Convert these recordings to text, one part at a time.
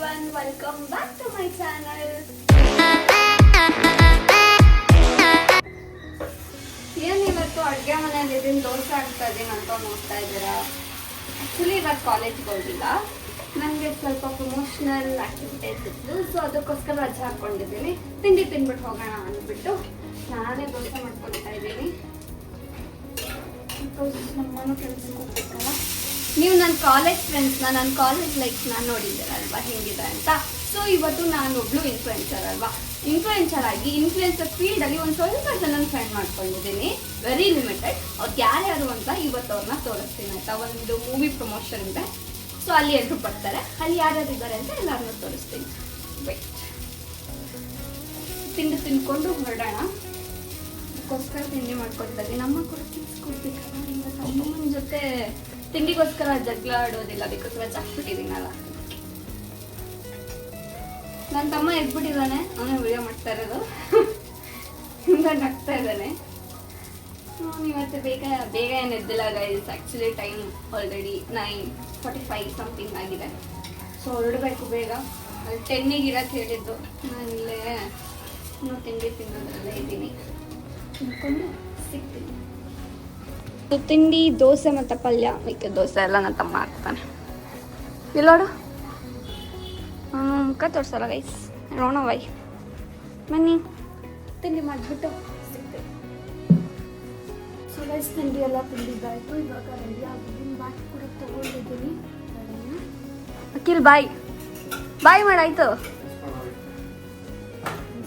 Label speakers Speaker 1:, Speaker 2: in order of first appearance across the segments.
Speaker 1: everyone, welcome back to my channel. ಏನ್ ಇವತ್ತು ಅಡುಗೆ ಮನೆಯಲ್ಲಿ ಇದೀನಿ? ದೋಸೆ ಆಗ್ತಾ ಇದೀನಿ ಅಂತ ನೋಡ್ತಾ ಇದ್ದೀರಾ? ಆ್ಯಕ್ಚುಲಿ ಇವತ್ತು ಕಾಲೇಜ್ಗೆ ಹೋಗಿಲ್ಲ. ನನಗೆ ಸ್ವಲ್ಪ ಪ್ರಮೋಷನಲ್ ಆಕ್ಟಿವಿಟೀಸ್ ಇತ್ತು. ಸೊ ಅದಕ್ಕೋಸ್ಕರ ರಜೆ ಹಾಕೊಂಡಿದ್ದೀನಿ. ತಿಂಡಿ ತಿನ್ಬಿಟ್ಟು ಹೋಗೋಣ ಅಂದ್ಬಿಟ್ಟು ನಾನೇ ದೋಸೆ ಮಾಡ್ಕೊಳ್ತಾ ಇದ್ದೀನಿ. ನಮ್ಮನ್ನು ಕೆಲಸ ಹೋಗ್ಬೇಕಲ್ಲ? ನೀವು ನನ್ನ ಕಾಲೇಜ್ ಫ್ರೆಂಡ್ಸ್ನ ನನ್ನ ಕಾಲೇಜ್ ಲೈಫ್ನ ನೋಡಿದ್ದೀರಲ್ವಾ ಹೆಂಗಿದೆ ಅಂತ? ಸೊ ಇವತ್ತು ನಾನು ಒಬ್ಳು ಇನ್ಫ್ಲುಯೆನ್ಸರ್ ಅಲ್ವಾ? ಇನ್ಫ್ಲುಯೆನ್ಸರ್ ಆಗಿ ಇನ್ಫ್ಲುಯೆನ್ಸರ್ ಫೀಲ್ಡಲ್ಲಿ ಒಂದು ಸ್ವಲ್ಪ ಜನ ಫ್ರೆಂಡ್ ಮಾಡ್ಕೊಂಡಿದ್ದೀನಿ. ವೆರಿ ಲಿಮಿಟೆಡ್ ಅವ್ರಿಗೆ ಯಾರ್ಯಾರು ಅಂತ ಇವತ್ತು ಅವ್ರನ್ನ ತೋರಿಸ್ತೀನಿ ಆಯ್ತಾ? ಒಂದು ಮೂವಿ ಪ್ರಮೋಷನ್ ಇದೆ. ಸೊ ಅಲ್ಲಿ ಎಲ್ಲರೂ ಬರ್ತಾರೆ. ಅಲ್ಲಿ ಯಾರ್ಯಾರು ಇದ್ದಾರೆ ಅಂತ ಎಲ್ಲರನ್ನೂ ತೋರಿಸ್ತೀನಿ. ತಿಂಡಿ ತಿನ್ಕೊಂಡು ಹೊರಡೋಣ. ಅದಕ್ಕೋಸ್ಕರ ತಿಂಡಿ ಮಾಡ್ಕೊಳ್ತಾ ನಮ್ಮ ಕೂಡ ತಿನ್ಸ್ಕೊಡ್ಬೇಕಲ್ಲ ಅಮ್ಮನ ಜೊತೆ ತಿಂಡಿಗೋಸ್ಕರ ಜಗಳ ಆಡೋದಿಲ್ಲ ಬಿಕಾಸ್ ರಜೆ ನನ್ನ ತಮ್ಮ ಎದ್ಬಿಟ್ಟಿದ್ದಾನೆ, ಅವನೇ ವಿಡಿಯೋ ಮಾಡ್ತಾ ಇರೋದು. ಹಿಂಗೆ ನಗ್ತಾ ಇದ್ದಾನೆ. ಇವತ್ತು ಬೇಗ ಬೇಗ ಏನು ಎದ್ದಿಲ್ಲ guys actually time already nine forty five something ಆಗಿದೆ. ಸೊ ಹೊರಡಬೇಕು ಬೇಗ. ಅಲ್ಲಿ ಟೆನ್ನಿಗೆ ಇರಕ್ಕೆ ಹೇಳಿದ್ದು. ನಾನು ಇಲ್ಲೇ, ಇನ್ನೂ ತಿಂಡಿ ತಿನ್ನೋದ್ರಲ್ಲೇ ಇದ್ದೀನಿ. ತಿನ್ಕೊಂಡು ಸಿಗ್ತೀನಿ. ತಿಂಡಿ ದೋಸೆ ಮತ್ತು ಪಲ್ಯ. ಮಿಕ್ಕ ದೋಸೆ ಎಲ್ಲ ನನ್ನ ತಮ್ಮ ಹಾಕ್ತಾನೆ. ಇಲ್ಲೋಡು ಮುಖ ತೋರಿಸಲ್ಲ ಗೈಸ್ ನೋಡೋಣ ವೈ ಬನ್ನಿ. ತಿಂಡಿ ಮಾಡಿಬಿಟ್ಟು ಸಿಗ್ತೇವೆ. ಸೊ ಗೈಸ್ ತಿಂಡಿ ಎಲ್ಲ ತಿಂಡಿ ಇವಾಗ ರೆಡಿ ಆಗಿದ್ದೀನಿ ಬ್ಯಾಗ್ ಕೂಡ ತೊಗೊಂಡಿದ್ದೀನಿ. ಅಖಿಲ್ ಬಾಯ್. ಬಾಯ್ ಮಾಡಾಯ್ತು.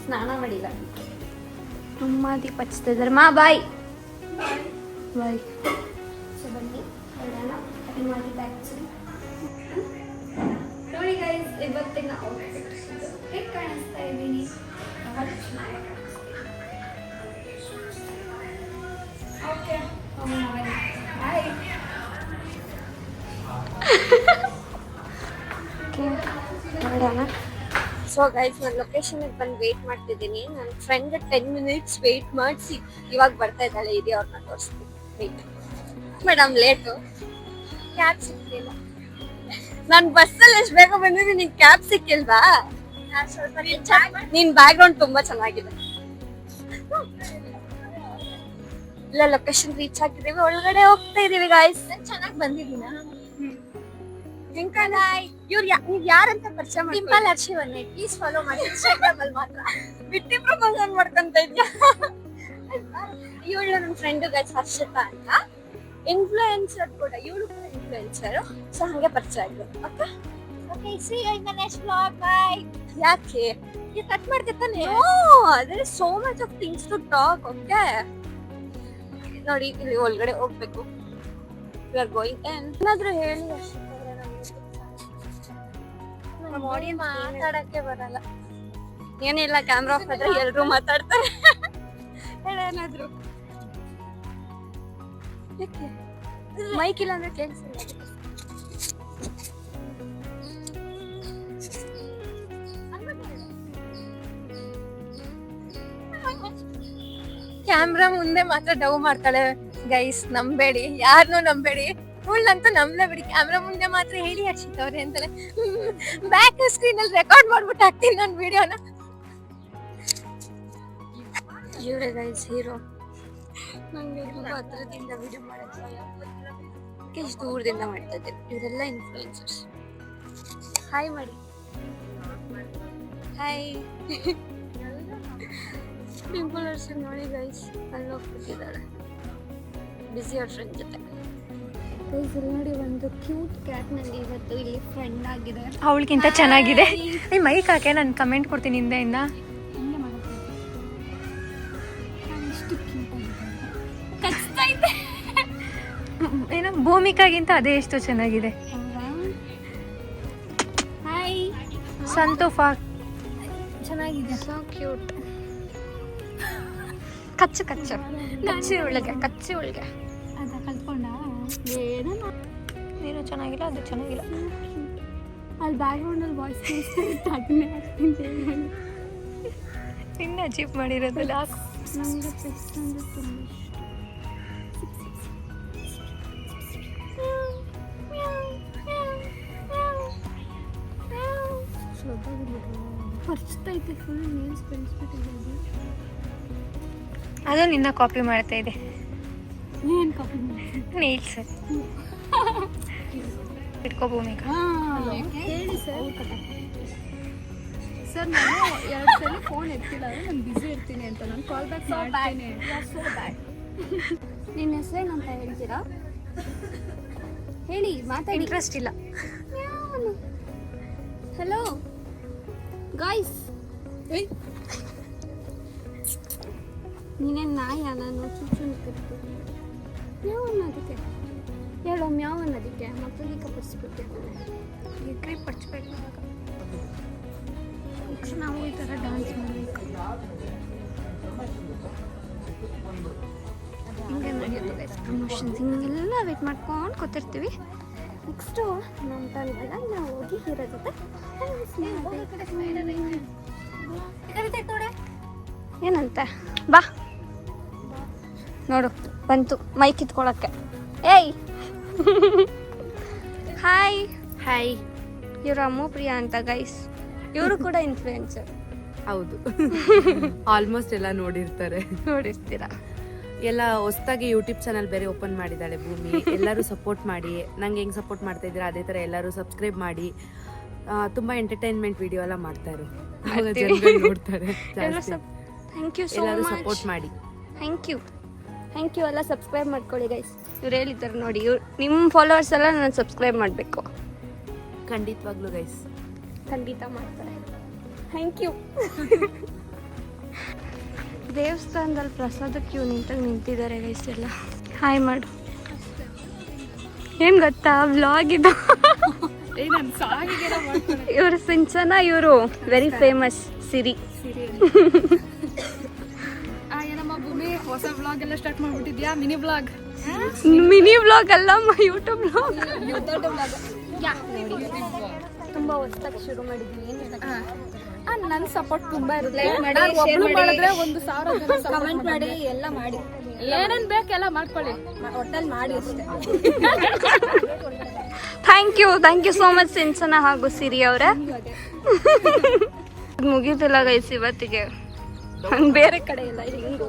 Speaker 1: ಸ್ನಾನ ಮಾಡಿಲ್ಲ. ಅಮ್ಮ ದೀಪ ಹಚ್ತಿದ್ದಾರೆ ಮಾ ಬಾಯ್. ಬಾಯ್ ಸೊ ಬನ್ನಿ ಹೇಳೋಣ ರೆಡಿ ಬ್ಯಾಕ್ ಆ್ಯಕ್ಚುಲಿ ನೋಡಿ ಗೈಸ್ ಇವತ್ತಿನ ಔಟ್ಫಿಟ್ ಹೇಗೆ ಕಾಣಿಸ್ತಾ ಇದ್ದೀನಿ ಓಕೆ ಬಾಯ್ ನೋಡೋಣ. ಸೊ ಗೈಸ್ ನಾನು ಲೊಕೇಶನ್ಗೆ ಬಂದು ವೇಟ್ ಮಾಡ್ತಿದ್ದೀನಿ. ನನ್ನ ಫ್ರೆಂಡ್ ಟೆನ್ ಮಿನಿಟ್ಸ್ ವೇಟ್ ಮಾಡಿಸಿ. ಇವಾಗ ಬರ್ತಾ ಇದ್ದಾಳೆ ಇದೆ ಅವ್ರನ್ನ ತೋರಿಸ್ತೀನಿ. ಮೇಡಮ್ ಲೇಟು ಕ್ಯಾಬ್ ಸಿಕ್ಕಿಲ್ಲ ನಾನು ಬಸ್ಸಲ್ಲಿ ಎಷ್ಟು ಬೇಗ ಬಂದಿದ್ದೀನಿ ನಿನ್ ಕ್ಯಾಬ್ ಸಿಕ್ಕಿಲ್ವಾ? ನಿನ್ ಬ್ಯಾಕ್ ಗ್ರೌಂಡ್ ತುಂಬಾ ಚೆನ್ನಾಗಿದೆ. ಇಲ್ಲ ಲೊಕೇಶನ್ ರೀಚ್ ಆಗಿದ್ದೀವಿ ಒಳಗಡೆ ಹೋಗ್ತಾ ಇದೀವಿ ಗಾಯ್ಸ್
Speaker 2: ಚೆನ್ನಾಗಿ ಬಂದಿದ್ದೀನ?
Speaker 1: ಇವ್ರು ನೀವ್ ಯಾರಂತ ಪರಿಚಯ ಮಾಡಿ
Speaker 2: ಡಿಂಪಲ್ ಹರ್ಷಿವನ್ನೇ. ಪ್ಲೀಸ್ ಫಾಲೋ ಮಾಡಿ. ಇನ್ಸ್ಟಾಗ್ರಾಮ್ ಅಲ್ಲಿ ಮಾತ್ರ.
Speaker 1: ಬಿಟ್ಟಿ ಪ್ರಪೋಸಲ್ ಮಾಡ್ಕೊಂತ ಇದ್ಯಾ? ಇವಳು ನನ್ನ ಫ್ರೆಂಡ್ ಗೈಸ್ ಹರ್ಷಿತಾ ಅಂತ. ಇನ್ಫ್ಲುಯೆನ್ಸರ್ ಕೂಡ ಇವಳು ಕೂಡ ಇನ್ಫ್ಲುಯೆನ್ಸರ್ ಸೊ ಹಂಗೆ ಪರಿಚಯ ಆಗಿದ್ರು okay
Speaker 2: okay see you in the next vlog bye
Speaker 1: ಯಾಕೆ?
Speaker 2: ಇದು ಕಟ್ ಮಾಡ್ತಿರ್ತಾನೆ
Speaker 1: ಅದೇ so much of things to talk okay ನೋಡಿ ಇಲ್ಲಿ ಒಳಗಡೆ ಹೋಗ್ಬೇಕು. ವಿ ಆರ್ ಗೋಯಿಂಗ್ ಏನಾದ್ರೂ ಹೇಳಿ
Speaker 2: ಮಾತಾಡಕ್ಕೆ ಬರಲ್ಲ.
Speaker 1: ಏನಿಲ್ಲ ಕ್ಯಾಮ್ರಾ ಆಫ್ ಆದ್ರೆ ಎಲ್ರು ಮಾತಾಡ್ತಾರೆ. ಹೇಳೇನಾದ್ರು ಮೈಕ್ ಇಲ್ಲ ಅಂದ್ರೆ ಕೇಳಿಸಿಲ್ಲ
Speaker 2: ಕ್ಯಾಮ್ರಾ ಮುಂದೆ ಮಾತ್ರ ಡವ್ ಮಾಡ್ತಾಳೆ. ಗೈಸ್ ನಂಬೇಡಿ. ಯಾರನ್ನೂ ನಂಬೇಡಿ. ಇವಳಂತೂ ನಂಬಲೇಬೇಡಿ ಕ್ಯಾಮ್ರಾ ಮುಂದೆ ಮಾತ್ರ ಹೇಳಿ ಹರ್ಷಿತ್ ಅವ್ರೆ ಅಂತಾಳೆ ಬ್ಯಾಕ್ ಸ್ಕ್ರೀನ್ ಅಲ್ಲಿ ರೆಕಾರ್ಡ್ ಮಾಡ್ಬಿಟ್ಟು ಹಾಕ್ತೀನಿ ನಾನು ವಿಡಿಯೋನ
Speaker 1: ಇವರೇ ಗೈಸ್ ಹೀರೋ ನಂಗೆ ತುಂಬ ಹತ್ರದಿಂದ ವಿಡಿಯೋ ಮಾಡೋದು ಎಷ್ಟು ದೂರದಿಂದ ಮಾಡ್ತಾ ಇದ್ದೇನೆ ಇವರೆಲ್ಲ ಇನ್ಫ್ಲುಯೆನ್ಸರ್ಸ್ ಹಾಯ್ ಮಾಡಿ ಹಾಯ್ ಪಿಂಪಲರ್ಸ್ ನೋಡಿ ಗೈಸ್ ಅಲ್ಲಿ ಹೋಗ್ಬಿಟ್ಟಿದ್ದಾರೆ. ಬಿಸಿ ಅವ್ರ ಫ್ರೆಂಡ್ ಜೊತೆ. ಗೈಸ್ ಇಲ್ಲಿ ನೋಡಿ ಒಂದು ಕ್ಯೂಟ್ ಕ್ಯಾಟ್ ನನಗೆ ಇವತ್ತು ಇಲ್ಲಿ ಫ್ರೆಂಡ್ ಆಗಿದೆ.
Speaker 2: ಅವಳಿಗಿಂತ ಚೆನ್ನಾಗಿದೆ. ಈ ಮೈಕ್ ಹಾಕೆ ನಾನು ಕಮೆಂಟ್ ಕೊಡ್ತೀನಿ ಹಿಂದೆಯಿಂದ. ಏನೋ ಭೂಮಿಕಾಗಿಂತ ಅದೇ ಎಷ್ಟು ಚೆನ್ನಾಗಿದೆ.
Speaker 1: ಹಾಯ್
Speaker 2: ಸಂತೋಫಾ.
Speaker 1: ಚೆನ್ನಾಗಿದೆ. ಸೊ ಕ್ಯೂಟ್
Speaker 2: ಕಚ್ಚು ಕಚ್ಚು. ಕಚ್ಚಿ ಒಳಗೆ ಕಚ್ಚಿ ಒಳಗೆ
Speaker 1: ಅದ ಕಲ್ತ್ಕೊಂಡ? ಏನೋ
Speaker 2: ನೀನು ಚೆನ್ನಾಗಿಲ್ಲ ಅದು ಚೆನ್ನಾಗಿಲ್ಲ.
Speaker 1: ಅಲ್ಲಿ ಬ್ಯಾಕ್ಗ್ರೌಂಡಲ್ಲಿ ವಾಯ್ಸ್ ಅದನ್ನೇ ಅಚೀವ್
Speaker 2: ಇನ್ನ ಲಾಸ್ಟ್ ಮಾಡಿರೋದಿಲ್ಲ
Speaker 1: ನನಗೆ ಪೆಟ್ಸ್ ಅಂದರೆ ತುಂಬ ಫುಲ್
Speaker 2: ಅದು. ನಿನ್ನ ಕಾಪಿ ಮಾಡ್ತಾ ಇದೆ
Speaker 1: ಏನು ಕಾಪಿ
Speaker 2: ನೀಲ್ಸ್ ಇಟ್ಕೋ ಭೂಮಿಕ.
Speaker 1: ಹೇಳಿ ಸರ್. ಸರ್. ನಾನು ಎರಡು ಸಲ ಫೋನ್ ಎತ್ತಿಲ್ಲ ಅಂದ್ರೆ ನಾನು ಇರ್ತೀನಿ ಅಂತ. ನಾನು ಕಾಲ್ ಬ್ಯಾಕ್ ಮಾಡ್ತೀನಿ. ನಿನ್ನ ಹೆಸರೇನು ಅಂತ ಹೇಳ್ತೀರಾ? ಹೇಳಿ ಮಾತಾಡಿ.
Speaker 2: ಇಂಟ್ರೆಸ್ಟ್ ಇಲ್ಲ.
Speaker 1: ಹಲೋ ಗಾಯ್ಸ್ ನೀನೇನು ನಾಯಿ ನಾನು ಚುಚ್ಚು ಮ್ಯಾವ್ ಅನ್ನೋದಕ್ಕೆ ಹೇಳೋ ಮ್ಯಾವ್ ಅನ್ನೋದಕ್ಕೆ ಮಕ್ಕಳಿಗೆ ಪಡಿಸ್ಬಿಟ್ಟೆ
Speaker 2: ಈಗ ಪಚ್ಬೇಕು
Speaker 1: ಪಡಿಸ್ಬೇಕು ನಾವು ಈ ಥರ ಡಾನ್ಸ್ ಮಾಡಬೇಕು. ಹಿಂಗೆ ನಡೆಯುತ್ತೆ ಪ್ರಮೋಷನ್ಸ್ ಹಿಂಗೆಲ್ಲ ವೆಯ್ಟ್ ಮಾಡ್ಕೊಂಡು ಕೂತಿರ್ತೀವಿ. ನೆಕ್ಸ್ಟು ನಮ್ಮ ತಂದಾಗ ನಾವು ಹೋಗಿ ಹೀರೋ ಜೊತೆ ಏನಂತ? ಬಾ. ನೋಡು ಬಂತು. ಮೈಕ್ ಕಿತ್ಕೊಳಕ್ಕೆ ಏಯ್! ಹಾಯ್
Speaker 3: ಹಾಯ್
Speaker 1: ಇವರು ಅಮ್ಮು ಪ್ರಿಯಾ ಅಂತ ಗೈಸ್ ಇವರು ಕೂಡ ಇನ್ಫ್ಲೂಯೆನ್ಸರ್
Speaker 3: ಹೌದು. ಆಲ್ಮೋಸ್ಟ್ ಎಲ್ಲ ನೋಡಿರ್ತಾರೆ.
Speaker 1: ನೋಡಿರ್ತೀರಾ?
Speaker 3: ಎಲ್ಲ ಹೊಸದಾಗಿ ಯೂಟ್ಯೂಬ್ ಚಾನಲ್ ಬೇರೆ ಓಪನ್ ಮಾಡಿದ್ದಾಳೆ ಭೂಮಿ. ಎಲ್ಲರೂ ಸಪೋರ್ಟ್ ಮಾಡಿ. ನಂಗೆ ಹೆಂಗೆ ಸಪೋರ್ಟ್ ಮಾಡ್ತಾ ಇದ್ದೀರಾ ಅದೇ ಥರ ಎಲ್ಲರೂ ಸಬ್ಸ್ಕ್ರೈಬ್ ಮಾಡಿ. ತುಂಬ ಎಂಟರ್ಟೈನ್ಮೆಂಟ್ ವಿಡಿಯೋ ಎಲ್ಲ ಮಾಡ್ತಾ ಇರು. ಆವಾಗ
Speaker 1: ಮಾಡ್ತೀವಿ.
Speaker 3: ಜನಗಳು ನೋಡ್ತಾರೆ.
Speaker 1: ಎಲ್ಲ
Speaker 3: ಜಾಸ್ತಿ.
Speaker 1: ಥ್ಯಾಂಕ್ ಯು ಸೊ
Speaker 3: ಎಲ್ಲರೂ ಸಪೋರ್ಟ್ ಮಾಡಿ.
Speaker 1: ಥ್ಯಾಂಕ್ ಯು ಥ್ಯಾಂಕ್ ಯು ಎಲ್ಲ ಸಬ್ಸ್ಕ್ರೈಬ್ ಮಾಡ್ಕೊಳ್ಳಿ ಗೈಸ್ ಇವ್ರು ಹೇಳಿದ್ದಾರೆ ನೋಡಿ ಇವ್ರು ನಿಮ್ಮ ಫಾಲೋವರ್ಸ್ ಎಲ್ಲ ನಾನು ಸಬ್ಸ್ಕ್ರೈಬ್ ಮಾಡಬೇಕು.
Speaker 3: ಖಂಡಿತವಾಗ್ಲೂ ಗೈಸ್
Speaker 1: ಖಂಡಿತ ಮಾಡ್ತಾರೆ. ಥ್ಯಾಂಕ್ ಯು ದೇವಸ್ಥಾನದಲ್ಲಿ ಪ್ರಸಾದ ಕ್ಯೂ ನಿಂತಾಗ ನಿಂತಿದ್ದಾರೆ ಗೈಸ್ ಎಲ್ಲ. ಹಾಯ್ ಮಾಡು. ಏನು ಗೊತ್ತಾ? ವ್ಲಾಗ್ ಇದು. ಇವರು ಸಿಂಚನ ಇವರು ವೆರಿ ಫೇಮಸ್ ಸಿರಿ.
Speaker 4: ಹೊಸ ಬ್ಲಾಗ್ ಎಲ್ಲ ಸ್ಟಾರ್ಟ್ ಮಾಡ್ಬಿಟ್ಟಿದ್ಯಾ? ಮಿನಿ ಬ್ಲಾಗ್
Speaker 1: ಮಿನಿ ವ್ಲಾಗ್ ಅಲ್ಲ ಯೂಟ್ಯೂಬ್ ಬ್ಲಾಗ್ ತುಂಬಾ ಹೊಸದಾಗಿ ಶುರು ಮಾಡಿದ್ವಿ
Speaker 4: ನನ್ನ ಸಪೋರ್ಟ್ ತುಂಬಾ ಇರುತ್ತೆ. ನಾನ್. ಮಾಡಿದ್ರೆ ಒಂದು ಸಾವಿರ
Speaker 1: ಕಮೆಂಟ್ ಮಾಡಿ ಎಲ್ಲ ಮಾಡಿ.
Speaker 4: ಏನೇನ್ ಬೇಕೆಲ್ಲ ಮಾಡ್ಕೊಳ್ಳಿ.
Speaker 1: ಒಟ್ಟಲ್ಲಿ ಮಾಡಿ ಅಷ್ಟೇ. Thank you thank you so much Sinchana ಹಾಗೂ ಸಿರಿ ಅವರೇ. ಮುಗೀತಿಲ್ಲ ಗೈಸ್ ಇವತ್ತಿಗೆ. ಹಂಗ್ ಬೇರೆ ಕಡೆ ಇಲ್ಲ ಹಿಂಗ್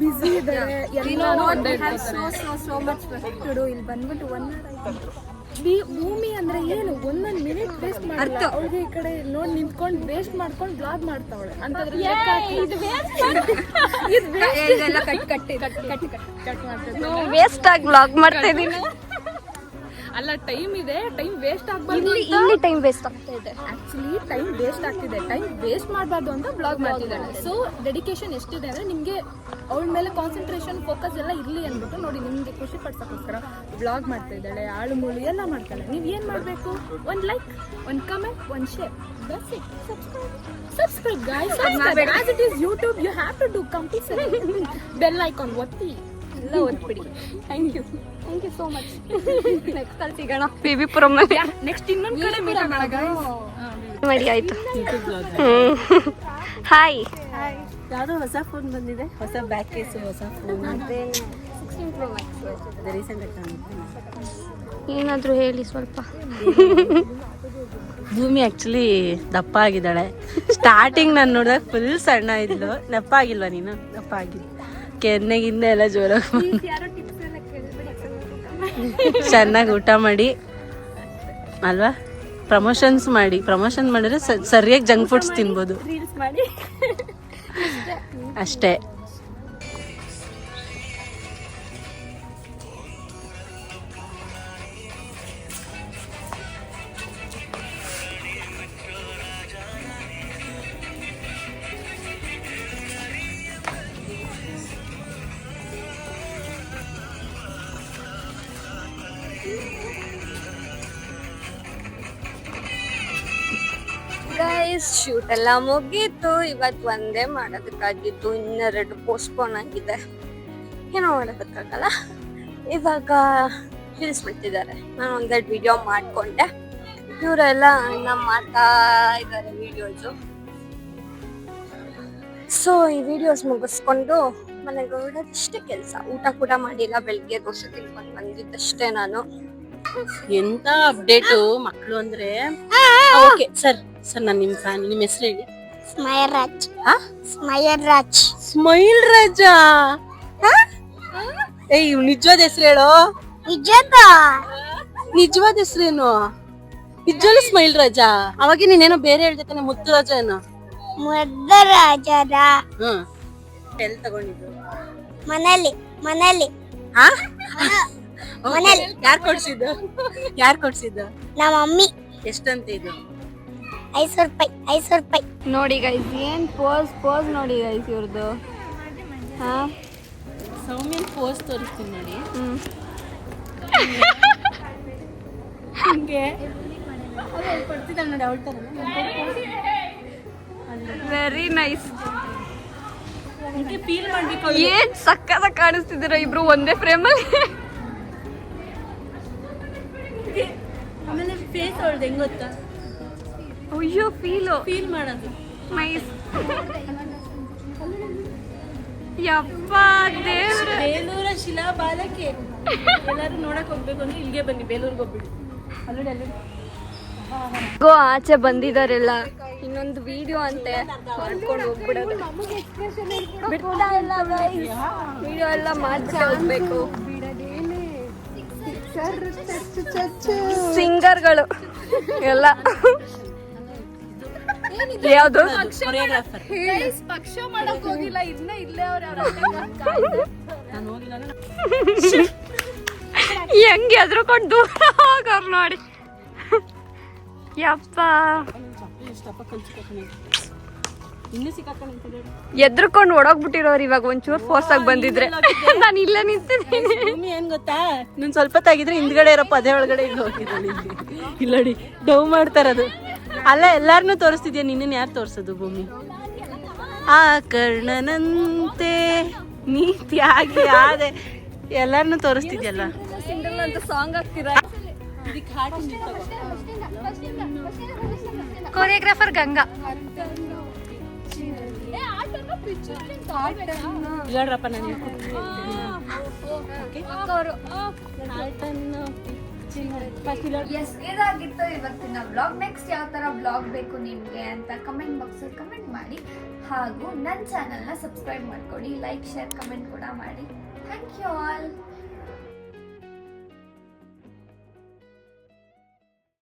Speaker 4: ಬಿಸಿ ಇದ್ದಾರೆ.
Speaker 1: ಇಲ್ಲಿ ಬಂದ್ಬಿಟ್ಟು ಒನ್
Speaker 4: ಭೂಮಿ ಅಂದ್ರೆ ಏನು? ಒಂದೊಂದ್ ಮಿನಿಟ್ ವೇಸ್ಟ್ ಮಾಡ್ತಾ ಅವ್ರಿಗೆ ಈ ಕಡೆ ನೋಡ್ ನಿಂತ್ಕೊಂಡು ವೇಸ್ಟ್ ಮಾಡ್ಕೊಂಡು ಬ್ಲಾಗ್ ಮಾಡ್ತಾವಳೆ. ಅಂತಂದ್ರೆ
Speaker 1: ವೇಸ್ಟ್ ಆಗಿ ಬ್ಲಾಗ್ ಮಾಡ್ತಾ ಇದೀನಿ
Speaker 4: ಅಲ್ಲ ಟೈಮ್ ಇದೆ. ಟೈಮ್ ವೇಸ್ಟ್ ಆಗ್ಬಾರ್ದು
Speaker 1: ಇಲ್ಲಿ ಇಲ್ಲಿ ಟೈಮ್ ವೇಸ್ಟ್ ಆಗ್ತಾ ಇದೆ.
Speaker 4: ಆಕ್ಚುಲಿ ಟೈಮ್ ವೇಸ್ಟ್ ಆಗ್ತಿದೆ. ಟೈಮ್ ವೇಸ್ಟ್ ಮಾಡಬಾರ್ದು ಅಂತ ಬ್ಲಾಗ್ ಮಾಡ್ತಿದ್ದಾಳೆ ಸೊ ಡೆಡಿಕೇಶನ್ ಎಷ್ಟಿದೆ ಅಂದ್ರೆ ನಿಮಗೆ ಅವಳ ಮೇಲೆ ಕಾನ್ಸಂಟ್ರೇಷನ್ ಫೋಕಸ್ ಎಲ್ಲ ಇರಲಿ ಅಂದ್ಬಿಟ್ಟು ನೋಡಿ ನಿಮಗೆ ಖುಷಿ ಪಡ್ಸೋಕ್ಕೋಸ್ಕರ ಬ್ಲಾಗ್ ಮಾಡ್ತಾ ಇದ್ದಾಳೆ ಆಳು ಮೂಳು ಎಲ್ಲ ಮಾಡ್ತಾಳೆ. ನೀವು ಏನು ಮಾಡಬೇಕು? ಒಂದು ಲೈಕ್ ಒಂದು ಕಮೆಂಟ್ ಒಂದು share subscribe guys as it is YouTube you have to do compulsory bell icon ಒತ್ತಿ
Speaker 1: ಎಲ್ಲ ಓದ್ಬಿಡಿ thank you thank you so much next ಅಲ್ಲಿ ಸಿಗೋಣ. ಬಿ ಬಿ
Speaker 4: ನೆಕ್ಸ್ಟ್ ಇನ್ನೊಂದು ಕಡೆ ಮೀಟ್ ಮಾಡೋಣ
Speaker 1: ಮಾಡಿ ಆಯ್ತು. ಹಾಯ್
Speaker 3: ಯಾವುದೋ ಹೊಸ ಫೋನ್ ಬಂದಿದೆ? ಹೊಸ ಬ್ಯಾಕ್ ಕೇಸ್ ಹೊಸ phone
Speaker 1: sixteen pro max
Speaker 3: recent
Speaker 1: ಏನಾದರೂ ಹೇಳಿ ಸ್ವಲ್ಪ.
Speaker 5: ಭೂಮಿ ಆಕ್ಚುಲಿ ದಪ್ಪ ಆಗಿದ್ದಾಳೆ. ಸ್ಟಾರ್ಟಿಂಗ್ ನಾನು ನೋಡಿದಾಗ ಫುಲ್ ಸಣ್ಣ ಇದ್ಲು. ದಪ್ಪ ಆಗಿಲ್ವಾ ನೀನು? ದಪ್ಪ ಆಗಿಲ್ಲ
Speaker 1: ಯಾರೋ ಟಿಪ್ಸ್ ಎಲ್ಲ ಜೋರಾಗ
Speaker 5: ಚೆನ್ನಾಗಿ ಊಟ ಮಾಡಿ. ಅಲ್ವಾ? ಪ್ರಮೋಷನ್ಸ್ ಮಾಡಿ. ಪ್ರಮೋಷನ್ ಮಾಡಿದ್ರೆ ಸರಿಯಾಗಿ ಜಂಕ್ ಫುಡ್ಸ್ ತಿನ್ಬೋದು. ಅಷ್ಟೇ.
Speaker 1: ಶೂಟ್ ಎಲ್ಲ ಮುಗೀತು. ಇವತ್ತು ಒಂದೇ ಮಾಡೋದಕ್ಕಾಗಿತ್ತು ಇನ್ನೆರಡು ಪೋಸ್ಟ್ಪೋನ್ ಆಗಿದೆ. ಏನೋ ಮಾಡೋದಕ್ಕಾಗಲ್ಲ. ಇವಾಗ ರೀಲ್ಸ್ ಮಾಡ್ತಿದ್ದಾರೆ ನಾನು ಒಂದೆರಡು ವಿಡಿಯೋ ಮಾಡಿಕೊಂಡೆ. ಇವರೆಲ್ಲ ನಮ್ಮ ಮಾಡ್ತಾ ಇದ್ದಾರೆ ವಿಡಿಯೋಸು ಸೊ ಈ ವಿಡಿಯೋಸ್ ಮುಗಿಸ್ಕೊಂಡು ಮನೆಗೆ ಹೊರಡೋದಷ್ಟೇ ಕೆಲಸ. ಊಟ ಕೂಡ ಮಾಡಿಲ್ಲ ಬೆಳಗ್ಗೆ ದೋಸೆ ತಿನ್ಕೊಂಡು ಬಂದಿದ್ದಷ್ಟೇ ನಾನು.
Speaker 5: ಎಂತ ಅಪ್ಡೇಟು ಮಕ್ಕಳು ಅಂದ್ರೆ? ಓಕೆ ಸರ್ ಸರ್ ನಾನು ನಿಮ್ಮ ಫ್ಯಾನ್ ನಿಮ್ಮ ಹೆಸರು ಹೇಳಿ.
Speaker 6: ಸ್ಮೈಲ್ ರಾಜ್
Speaker 5: ಆ?
Speaker 6: ಸ್ಮೈಲ್ ರಾಜ್
Speaker 5: ಸ್ಮೈಲ್ ರಾಜ ಏಯ್ ಇವ್ ನಿಜವಾದ ಹೆಸರು ಹೇಳೋ?
Speaker 6: ನಿಜದ
Speaker 5: ನಿಜವಾದ ಹೆಸರೇನು ನಿಜವಾಗ್ಲೂ ಸ್ಮೈಲ್ ರಾಜ ಅವಾಗ ನೀನೇನೋ ಬೇರೆ ಹೇಳ್ದೆ ತಾನೆ ಮುತ್ತು ರಾಜ ಏನೋ?
Speaker 6: ಮುದ್ದ ರಾಜರ
Speaker 5: ಹ್ಮ್. ಎಲ್ಲಿ ತಗೊಂಡಿದ್ದು?
Speaker 6: ಮನೇಲಿ ಮನೇಲಿ.
Speaker 5: ಆ?
Speaker 6: ಮನೇಲಿ.
Speaker 5: ಯಾರ್ ಕೊಡ್ಸಿದ್ದು? ಯಾರ್ ಕೊಡ್ಸಿದ್ದು?
Speaker 6: ನಮ್ಮ ಮಮ್ಮಿ
Speaker 5: ಎಷ್ಟಂತ ಇದು?
Speaker 6: ಐದು ಸಾವಿರ ರೂಪಾಯಿ ಐದು ಸಾವಿರ ರೂಪಾಯಿ.
Speaker 1: ನೋಡಿ ಗೈಸ್ ಏನ್ ಪೋಸ್ ಪೋಸ್ ನೋಡಿ ಗೈಸ್ ಇವ್ರದ್ದು ಹಾ?
Speaker 5: ಸೌಮ್ಯನ್ ಪೋಸ್ ತೋರಿಸ್ತೀನಿ ನೋಡಿ. ಹಂಗೆ. ಕೊಡ್ತಿದ್ದಾಳೆ ನೋಡಿ ಅವಳ
Speaker 1: ವೆರಿ ನೈಸ್
Speaker 5: ಫೀಲ್ ಮಾಡ್ಬೇಕು
Speaker 1: ಏನ್ ಸಕ್ಕತ್ತ ಕಾಣಿಸ್ತಿದ್ದೀರಾ ಇಬ್ರು ಒಂದೇ ಫ್ರೇಮಲ್ಲಿ
Speaker 5: ಫೇಸ್ ಅವಳ್ದು ಹೆಂಗ್ ಗೊತ್ತಾ?
Speaker 1: ಅಯ್ಯೋ ಫೀಲು
Speaker 5: ಫೀಲ್ ಮಾಡೋದು.
Speaker 1: ನೈಸ್ ಯಪ್ಪ ದೇವ್ರ.
Speaker 5: ಬೇಲೂರ ಶಿಲಾ ಬಾಲಕಿ ಎಲ್ಲರೂ ನೋಡಕ್ ಹೋಗ್ಬೇಕು ಅಂದ್ರೆ ಇಲ್ಲಿಗೆ ಬನ್ನಿ ಬೇಲೂರ್ಗೆ ಹೋಗ್ಬಿಡಿ. ಅಲ್ಲೋಡಿ ಅಲ್ಲೋಡಿ.
Speaker 1: ಗೋ ಆಚೆ ಬಂದಿದಾರೆಲ್ಲ. ಇನ್ನೊಂದು ವಿಡಿಯೋ ಅಂತೆ. ಮಾಡ್ಕೊಂಡು ಹೋಗ್ಬಿಡೋದು. ಬಿಡ್ತಾ ಇಲ್ಲ ವಿಡಿಯೋ ಎಲ್ಲ ಮಾಡ್ಕೊಂಡು ಹೋಗ್ಬೇಕು. ಸಿಂಗರ್ಗಳು ಎಲ್ಲ. ಯಾವ್ದು?
Speaker 4: ಪಕ್ಷ ಮಾಡಕ್ ಹೋಗಿಲ್ಲ. ಇನ್ನ ಇಲ್ಲೇ ಅವ್ರ
Speaker 5: ನಾನು ಹೋಗಿಲ್ಲ
Speaker 1: ಹೆಂಗೆ ಎದ್ರುಕೊಂಡು ದೂರ ಹೋಗೋರು ನೋಡಿ. ಯಪ್ಪ. ಎದ್ರುಕೊಂಡು ಓಡೋಗ್ಬಿಟ್ಟಿರೋರು ಇವಾಗ ಒಂಚೂರು ಫೋರ್ಸ್ ಆಗಿ ಬಂದಿದ್ರೆ. ನಾನು ಇಲ್ಲೇ ನಿಂತಿದ್ದೀನಿ.
Speaker 5: ಭೂಮಿ ಏನ್ ಗೊತ್ತಾ? ನೀನ್ ಸ್ವಲ್ಪ ತಾಗಿದ್ರೆ ಹಿಂದ್ಗಡೆ ಇರೋ ಪದೇ ಒಳಗಡೆ ಇಲ್ಲಡಿ ಡವ್ ಮಾಡ್ತಾರದು ಅಲ್ಲ ಎಲ್ಲಾರನು ತೋರಿಸ್ತಿದ್ಯಾ? ನಿನ್ನ ಯಾರು ತೋರ್ಸೋದು ಭೂಮಿ? ಆ ಕರ್ಣನಂತೆ ನೀತಿಯಾಗಿ ಆದೆ. ಎಲ್ಲಾರನು ತೋರಿಸ್ತಿದ್ಯಲ್ಲ?
Speaker 1: ಸಿಂಗಲ್ ಅಂತ ಸಾಂಗ್ ಹಾಕ್ತೀರಾ
Speaker 2: ಕೊರಿಯೋಗ್ರಾಫರ್ ಗಂಗಾ.
Speaker 5: ಹೇಳ್ರಪ್ಪ ನಾನು
Speaker 2: ಎಸ್ ಇದಾಗಿತ್ತು ಇವತ್ತಿನ ಬ್ಲಾಗ್ ನೆಕ್ಸ್ಟ್ ಯಾವ ತರ ಬ್ಲಾಗ್ ಬೇಕು ನಿಮ್ಗೆ ಅಂತ ಕಮೆಂಟ್ ಬಾಕ್ಸ್ ಅಲ್ಲಿ ಕಮೆಂಟ್ ಮಾಡಿ. ಹಾಗೂ ನನ್ನ ಚಾನಲ್ನ ಸಬ್ಸ್ಕ್ರೈಬ್ ಮಾಡ್ಕೊಡಿ ಲೈಕ್ ಶೇರ್ ಕಮೆಂಟ್ ಕೂಡ ಮಾಡಿ. Thank you all